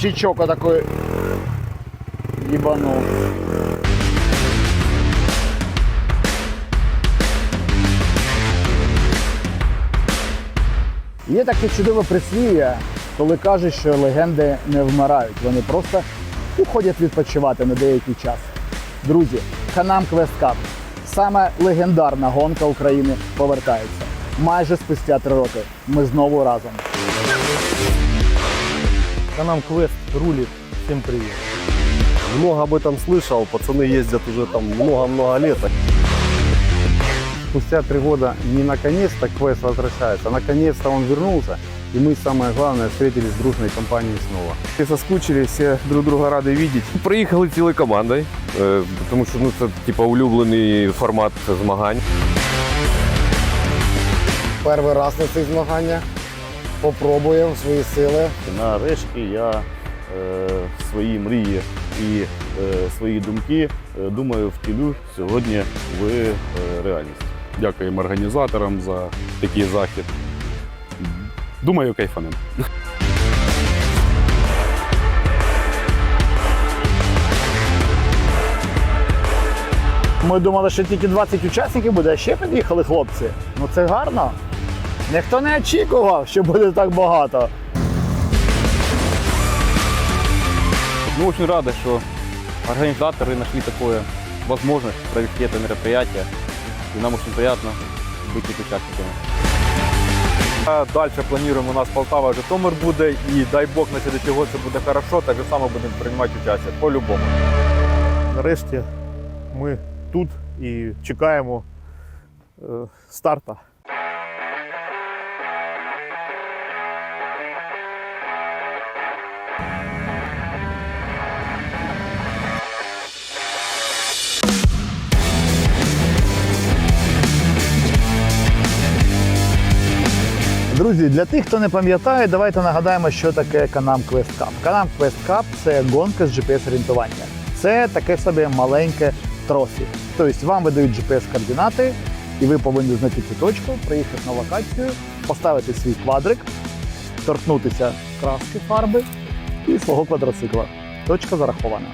общичок такой ебанул. Є таке чудове прислів'я, коли кажуть, що легенди не вмирають. Вони просто уходять відпочивати на деякий час. Друзі, Ханам Квест Кап. Саме легендарна гонка України повертається. Майже спустя три роки. Ми знову разом. Канам Квест рулит. Всем привет. Много об этом слышал, пацаны ездят уже там много-много лет. Спустя три года не наконец-то квест возвращается, а наконец-то он вернулся. И мы, самое главное, встретились с дружной компанией снова. Всі соскучились, всі друг друга раді бачити. Приїхали цілою командою, е, тому що ну, це типу, улюблений формат змагань. перший раз на цих змаганнях. Попробуємо свої сили. Нарешті я е, свої мрії і е, свої думки, е, думаю, втілю сьогодні в е, реальність. Дякуємо організаторам за такий захід. Думаю, кайфанем. Ми думали, що тільки 20 учасників буде, а ще під'їхали хлопці. Ну це гарно. Ніхто не очікував, що буде так багато. Мы очень рады, что организаторы нашли такое возможность провести это мероприятие. И нам очень приятно быть их участниками. Далі плануємо у нас Полтава, Житомир буде, і дай Бог на слідчий год це буде хорошо, так же само будемо приймати участь по-любому. Нарешті ми тут і чекаємо е, старта. Друзі, для тих, хто не пам'ятає, давайте нагадаємо, що таке Канам Quest Cup. Канам Quest Cup – це гонка з GPS-орієнтування. Це таке собі маленьке трофі. Тобто вам видають GPS-координати, і ви повинні знайти цю точку, приїхати на локацію, поставити свій квадрик, торкнутися краски фарби і свого квадроцикла. Точка зарахована.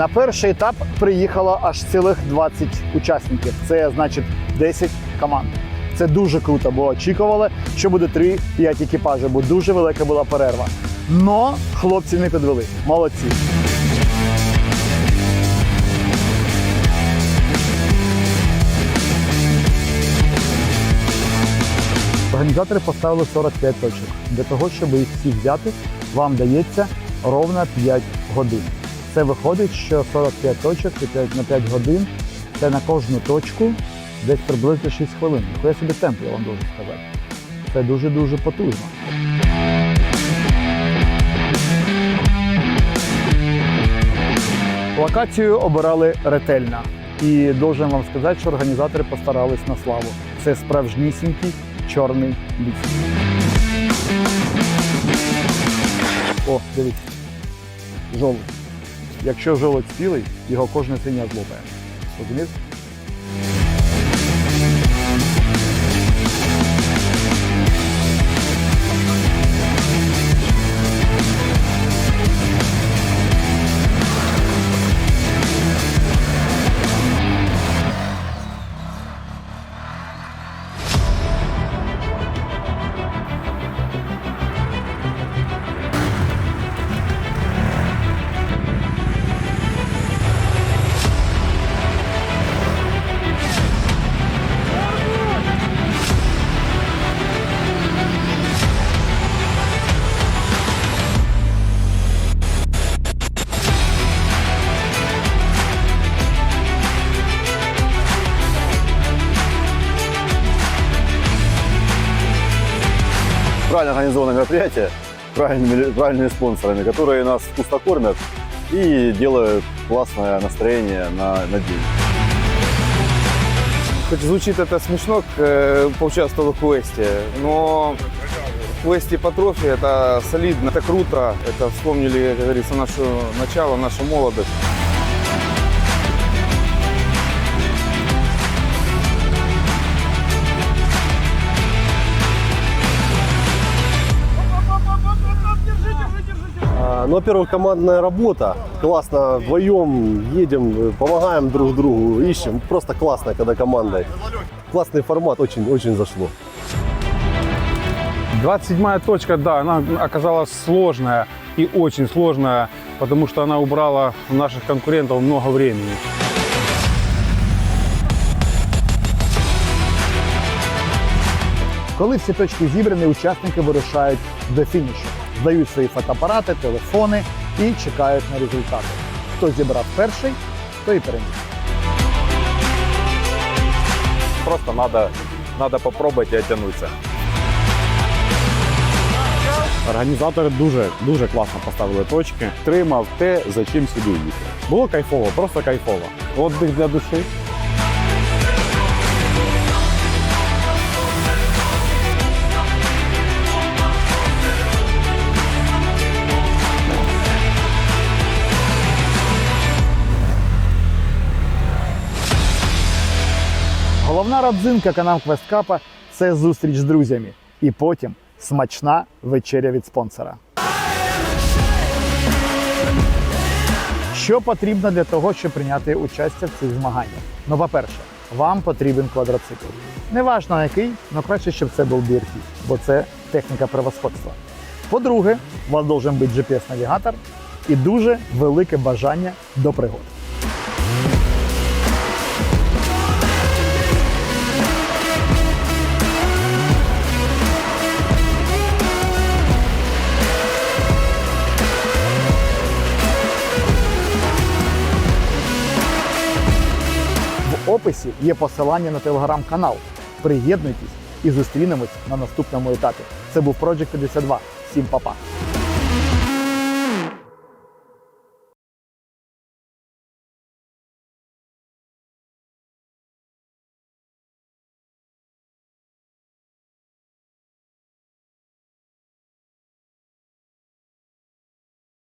На перший етап приїхало аж цілих 20 учасників. Це значить 10 команд. Це дуже круто, бо очікували, що буде 3-5 екіпажів, бо дуже велика була перерва. Но хлопці не підвели. Молодці. Організатори поставили 45 точок. Для того, щоб їх всі взяти, вам дається ровно 5 годин. Це виходить, що 45 точок і 5 на 5 годин це на кожну точку десь приблизно 6 хвилин. Я собі темп, я вам дуже сказати. Це дуже-дуже потужно. Локацію обирали ретельно. І должен вам сказати, що організатори постарались на славу. Це справжнісінький чорний ліс. О, дивіться. Жолудь. Якщо жолудь цілий, його кожне синя злопає. Розумієш? Правильно организованное мероприятие, правильными, правильными спонсорами, которые нас вкусно кормят и делают классное настроение на, на день. Хоть звучит это смешно, э, поучаствовал в квесте, но в квесте по трофи это солидно, это круто, это вспомнили, как говорится, наше начало, нашу молодость. Ну, во-первых, командная работа. Классно вдвоем едем, э, помогаем друг другу, ищем. Просто классно, когда командой. Классный формат, очень, очень зашло. 27-я точка, да, она оказалась сложная и очень сложная, потому что она убрала у наших конкурентов много времени. Коли всі точки зібрані, учасники вирушають до фінішу, Здають свої фотоапарати, телефони і чекають на результати. Хто зібрав перший, той і переміг. Просто надо, надо попробовать и оттянуться. Організатори дуже дуже класно поставили точки. Тримав те, за чим сюди їхав. Було кайфово, просто кайфово. Отдих для душі. Головна родзинка канал Квесткапа це зустріч з друзями. І потім смачна вечеря від спонсора. Що потрібно для того, щоб прийняти участь в цих змаганнях? Ну, по-перше, вам потрібен квадроцикл. Неважно який, але краще, щоб це був BRT, бо це техніка превосходства. По-друге, у вас должен бути GPS-навігатор і дуже велике бажання до пригод. Описі є посилання на телеграм-канал. Приєднуйтесь і зустрінемось на наступному етапі. Це був Project 52. Всім па-па!